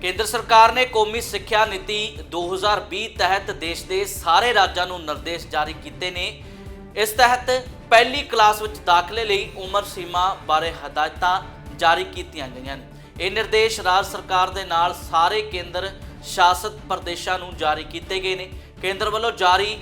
ਕੇਂਦਰ ਸਰਕਾਰ ਨੇ ਕੌਮੀ ਸਿੱਖਿਆ ਨੀਤੀ 2020 ਤਹਿਤ ਦੇਸ਼ ਦੇ ਸਾਰੇ ਰਾਜਾਂ ਨੂੰ ਨਿਰਦੇਸ਼ ਜਾਰੀ ਕੀਤੇ ਨੇ। ਇਸ ਤਹਿਤ ਪਹਿਲੀ ਕਲਾਸ ਵਿੱਚ ਦਾਖਲੇ ਲਈ ਉਮਰ ਸੀਮਾ ਬਾਰੇ ਹਦਾਇਤਾਂ ਜਾਰੀ ਕੀਤੀਆਂ ਗਈਆਂ ਨੇ। ਇਹ ਨਿਰਦੇਸ਼ ਰਾਜ ਸਰਕਾਰ ਦੇ ਨਾਲ ਸਾਰੇ ਕੇਂਦਰ ਸ਼ਾਸਤ ਪ੍ਰਦੇਸ਼ਾਂ ਨੂੰ ਜਾਰੀ ਕੀਤੇ ਗਏ ਨੇ। ਕੇਂਦਰ ਵੱਲੋਂ ਜਾਰੀ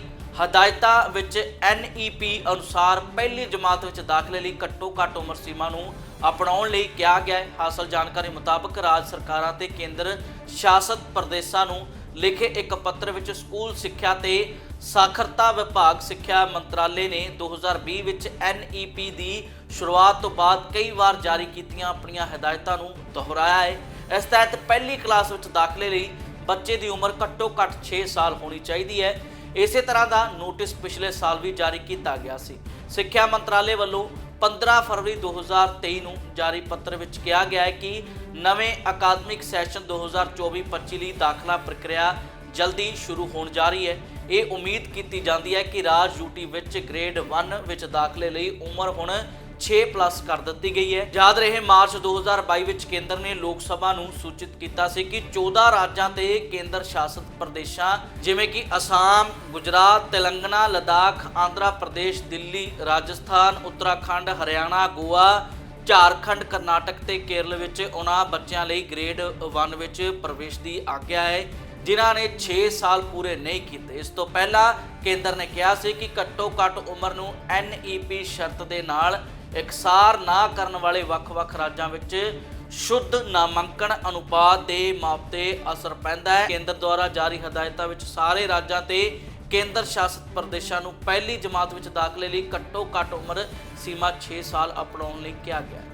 ਹਦਾਇਤਾਂ ਵਿੱਚ NEP ਅਨੁਸਾਰ ਪਹਿਲੀ ਜਮਾਤ ਵਿੱਚ ਦਾਖਲੇ ਲਈ ਘੱਟੋ ਘੱਟ ਉਮਰ ਸੀਮਾ ਨੂੰ ਅਪਣਾਉਣ ਲਈ ਕਿਹਾ ਗਿਆ ਹੈ। ਹਾਸਲ ਜਾਣਕਾਰੀ ਮੁਤਾਬਕ ਰਾਜ ਸਰਕਾਰਾਂ ਤੇ ਕੇਂਦਰ ਸ਼ਾਸਤ ਪ੍ਰਦੇਸ਼ਾਂ ਨੂੰ ਲਿਖੇ ਇੱਕ ਪੱਤਰ ਵਿੱਚ ਸਕੂਲ ਸਿੱਖਿਆ ਤੇ ਸਾਖਰਤਾ ਵਿਭਾਗ ਸਿੱਖਿਆ ਮੰਤਰਾਲੇ ਨੇ 2020 ਵਿੱਚ NEP ਦੀ ਸ਼ੁਰੂਆਤ ਤੋਂ ਬਾਅਦ ਕਈ ਵਾਰ ਜਾਰੀ ਕੀਤੀਆਂ ਆਪਣੀਆਂ ਹਦਾਇਤਾਂ ਨੂੰ ਦੁਹਰਾਇਆ ਹੈ। ਇਸ ਤਹਿਤ ਪਹਿਲੀ ਕਲਾਸ ਵਿੱਚ ਦਾਖਲੇ ਲਈ ਬੱਚੇ ਦੀ ਉਮਰ ਘੱਟੋ ਘੱਟ 6 ਸਾਲ ਹੋਣੀ ਚਾਹੀਦੀ ਹੈ। ਇਸੇ ਤਰ੍ਹਾਂ ਦਾ ਨੋਟਿਸ ਪਿਛਲੇ ਸਾਲ ਵੀ ਜਾਰੀ ਕੀਤਾ ਗਿਆ ਸੀ। ਸਿੱਖਿਆ ਮੰਤਰਾਲੇ ਵੱਲੋਂ 15 ਫਰਵਰੀ 2023 ਨੂੰ ਜਾਰੀ ਪੱਤਰ ਵਿੱਚ ਕਿਹਾ ਗਿਆ ਹੈ ਕਿ ਨਵੇਂ ਅਕਾਦਮਿਕ ਸੈਸ਼ਨ 2024-25 ਲਈ ਦਾਖਲਾ ਪ੍ਰਕਿਰਿਆ ਜਲਦੀ ਸ਼ੁਰੂ ਹੋਣ ਜਾ ਰਹੀ ਹੈ। ਇਹ ਉਮੀਦ ਕੀਤੀ ਜਾਂਦੀ ਹੈ ਕਿ ਰਾਜ ਯੂਟੀ ਵਿੱਚ ਗ੍ਰੇਡ 1 ਵਿੱਚ ਦਾਖਲੇ ਲਈ ਉਮਰ ਹੁਣ 6 ਪਲੱਸ ਕਰ ਦਿੱਤੀ ਗਈ ਹੈ। ਯਾਦ ਰਹੇ ਮਾਰਚ 2022 ਵਿੱਚ ਕੇਂਦਰ ਨੇ ਲੋਕ ਸਭਾ ਨੂੰ ਸੂਚਿਤ ਕੀਤਾ ਸੀ ਕਿ 14 ਰਾਜਾਂ ਤੇ ਕੇਂਦਰ ਸ਼ਾਸਿਤ ਪ੍ਰਦੇਸ਼ਾਂ ਜਿਵੇਂ ਕਿ ਅਸਾਮ, ਗੁਜਰਾਤ, ਤੇਲੰਗਾਨਾ, ਲਦਾਖ, ਆਂਧਰਾ ਪ੍ਰਦੇਸ਼, ਦਿੱਲੀ, ਰਾਜਸਥਾਨ, ਉੱਤਰਾਖੰਡ, ਹਰਿਆਣਾ, ਗੋਆ ਝਾਰਖੰਡ, ਕਰਨਾਟਕ ਤੇ ਕੇਰਲ ਵਿੱਚ ਉਹਨਾਂ ਬੱਚਿਆਂ ਲਈ ਗ੍ਰੇਡ 1 ਵਿੱਚ ਪ੍ਰਵੇਸ਼ ਦੀ ਆਗਿਆ ਹੈ ਜਿਨ੍ਹਾਂ ਨੇ 6 ਸਾਲ ਪੂਰੇ ਨਹੀਂ ਕੀਤੇ। ਇਸ ਤੋਂ ਪਹਿਲਾਂ ਕੇਂਦਰ ਨੇ ਕਿਹਾ ਸੀ ਕਿ ਘੱਟੋ ਘੱਟ ਉਮਰ ਨੂੰ NEP ਸ਼ਰਤ ਦੇ ਨਾਲ ਇਕਸਾਰ ਨਾ ਕਰਨ ਵਾਲੇ ਵੱਖ-ਵੱਖ ਰਾਜਾਂ ਵਿੱਚ ਸ਼ੁੱਧ ਨਾਮਾਂਕਣ ਅਨੁਪਾਤ ਦੇ ਮਾਪਤੇ ਅਸਰ ਪੈਂਦਾ ਹੈ। ਕੇਂਦਰ ਦੁਆਰਾ ਜਾਰੀ ਹਦਾਇਤਾਂ ਵਿੱਚ ਸਾਰੇ ਰਾਜਾਂ ਤੇ ਕੇਂਦਰ ਸ਼ਾਸਿਤ ਪ੍ਰਦੇਸ਼ਾਂ ਨੂੰ ਪਹਿਲੀ ਜਮਾਤ ਵਿੱਚ ਦਾਖਲੇ ਲਈ ਘੱਟੋ ਘੱਟ ਉਮਰ ਸੀਮਾ 6 ਸਾਲ ਅਪਣਾਉਣ ਲਈ ਕਿਹਾ ਗਿਆ ਹੈ।